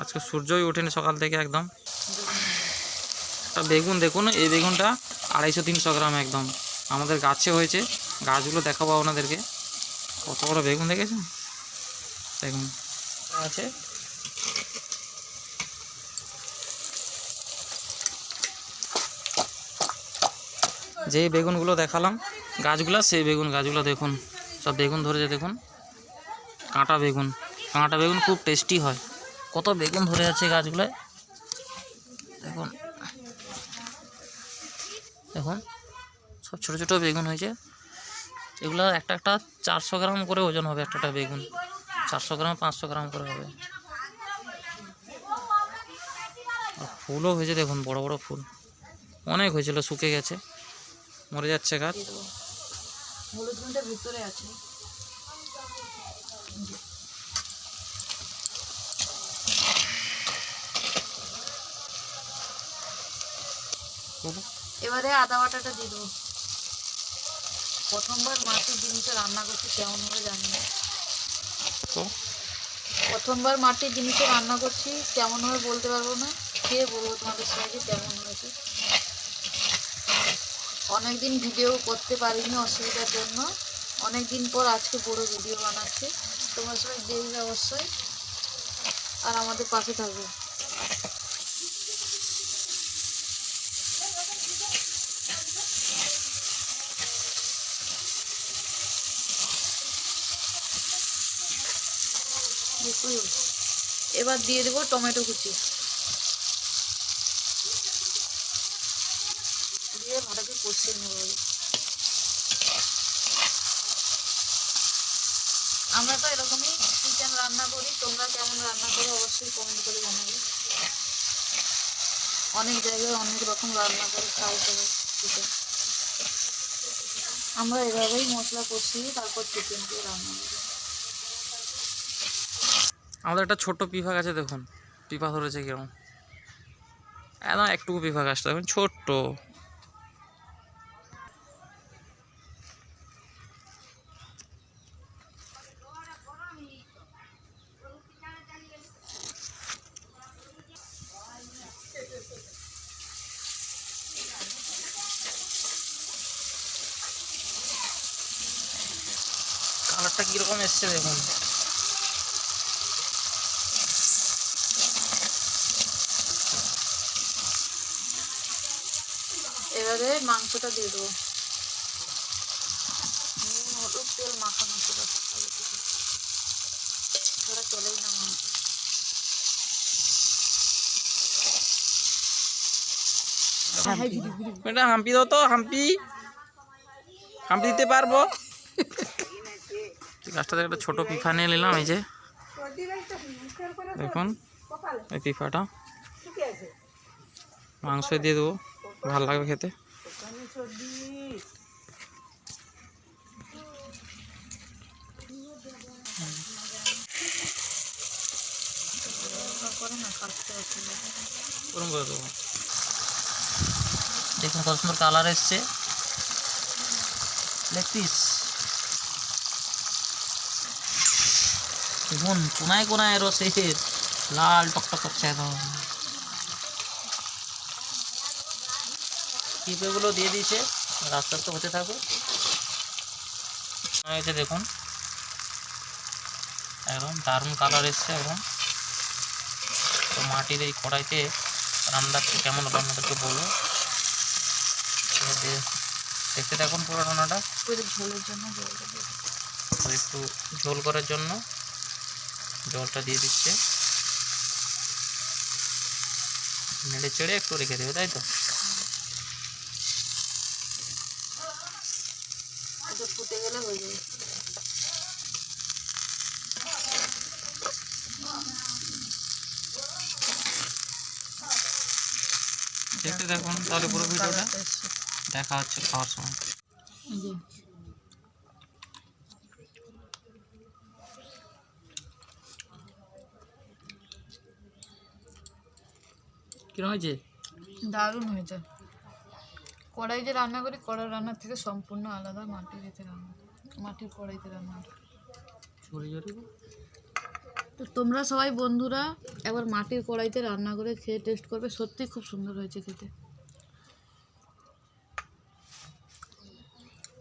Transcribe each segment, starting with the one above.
আজকে সূর্যই ওঠেনি সকাল থেকে একদম। বেগুন দেখুন, এই বেগুনটা আড়াইশো তিনশো গ্রাম একদম। আমাদের গাছে হয়েছে, গাছগুলো দেখাবো আপনাদেরকে। কত বড় বেগুন দেখেছেন? দেখুন আছে। যেই বেগুনগুলো দেখালাম, গাছগুলো, সেই বেগুন গাছগুলো দেখুন। সব বেগুন ধরেছে, দেখুন। কাঁটা বেগুন। কাঁটা বেগুন খুব টেস্টি হয়। কত বেগুন ধরে আছে গাছগুলোয়? দেখুন। দেখুন। সব ছোটো ছোটো বেগুন হয়েছে। এগুলো একটা একটা চারশো গ্রাম করে ওজন হবে একটা একটা বেগুন। চারশো গ্রাম, পাঁচশো গ্রাম করে হবে। ফুলও হয়েছে, দেখুন, বড় বড় ফুল। অনেক হয়েছিল শুকে গেছে। মরে যাচ্ছে গাছ। ভিতরে আছে। এবারে আদা বাটাটা দিয়ে দেবো। প্রথমবার মাটির জিনিসটা রান্না করছি কেমন হবে জানি না। তো। প্রথমবার মাটির জিনিসে রান্না করছি, কেমন হবে বলতে পারব না। খেয়ে বলব তোমাদের সঙ্গে কেমন হয়েছে। অনেকদিন ভিডিও করতে পারিনি অসুবিধার জন্য। অনেকদিন পর আজকে বড় ভিডিও বানাচ্ছি। তোমার সবাই দেখবে অবশ্যই আর আমাদের পাশে থাকবে। এবার দিয়ে দেবো টমেটো কুচি। দিয়ে ভালোকে কষিয়ে নেব আমরা তো এরকমই চিকেন রান্না করি। তোমরা কেমন রান্না করো অবশ্যই কমেন্ট করে জানাবে। অনেক জায়গায় অনেক রকম রান্না করে খাই করে চিকেন আমরা এভাবেই মশলা কষিয়ে তারপর চিকেন দিয়ে রান্না করি। আমাদের একটা ছোট্ট পিফা গাছে দেখুন। পিফা ধরেছে কীরকম একদম একটুকু পিফা গাছটা দেখুন, ছোট্ট। কালারটা কীরকম এসছে দেখুন। এবারে মাংসটা দিয়ে দেবো। নুন হলুদ তেল মাখানো ছিল আগে থেকে। ধরা চলেই না মাংস। এটা হাম্পি দাও তো হাম্পি। হাম্পি দিতে পারব? গাছটা একটা ছোটো পিফা নিয়ে নিলাম এই যে। দেখুন এই পিফাটা মাংস দিয়ে দেবো। ভালো লাগবে খেতে? দেখুন কত সুন্দর কালার এসছে। কোনায় কোনায় রসের লাল টকটক করছে একদম। পিঁপেগুলো দিয়ে দিয়েছে আস্তে আস্তে হতে থাকবে হয়েছে দেখুন একদম দারুণ কালার এসছে একদম। তো মাটির এই কড়াইতে রান্নাটা কেমন হলো আপনাদেরকে বলব। দেখতে দেখুন পুরো রান্নাটা। ঝোলের জন্য একটু ঝোল করার জন্য জলটা দিয়ে দিচ্ছে। নেড়ে চেড়ে একটু রেখে দেবে তাই তো? ফুটে গেলে হয়ে যাবে। দেখতে দেখুন তাহলে পুরো ভিডিওটা। দেখা হচ্ছে খাওয়ার সময়। কিরম হয়েছে? দারুণ হয়েছে। কড়াই যে রান্না করি কড়াই রান্নার থেকে সম্পূর্ণ আলাদা মাটির এতে রান্না মাটির কড়াইতে রান্না তো? তোমরা সবাই বন্ধুরা একবার মাটির কড়াইতে রান্না করে খেয়ে টেস্ট করবে সত্যি খুব সুন্দর হয়েছে খেতে।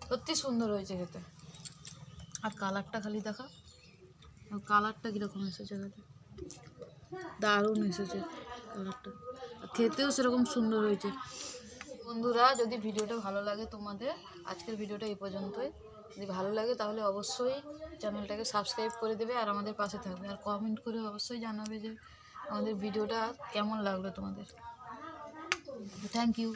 সত্যি সুন্দর হয়েছে খেতে। আর কালারটা খালি দেখা। কালারটা কীরকম এসেছে খেতে দারুণ এসেছে কালারটা। খেতেও সেরকম সুন্দর হয়েছে। বন্ধুরা, যদি ভিডিওটা ভালো লাগে তোমাদের, আজকের ভিডিওটা এই পর্যন্তই। যদি ভালো লাগে তাহলে অবশ্যই চ্যানেলটাকে সাবস্ক্রাইব করে দেবে আর আমাদের পাশে থাকবে। আর কমেন্ট করে অবশ্যই জানাবে যে আমাদের ভিডিওটা কেমন লাগল তোমাদের। Thank you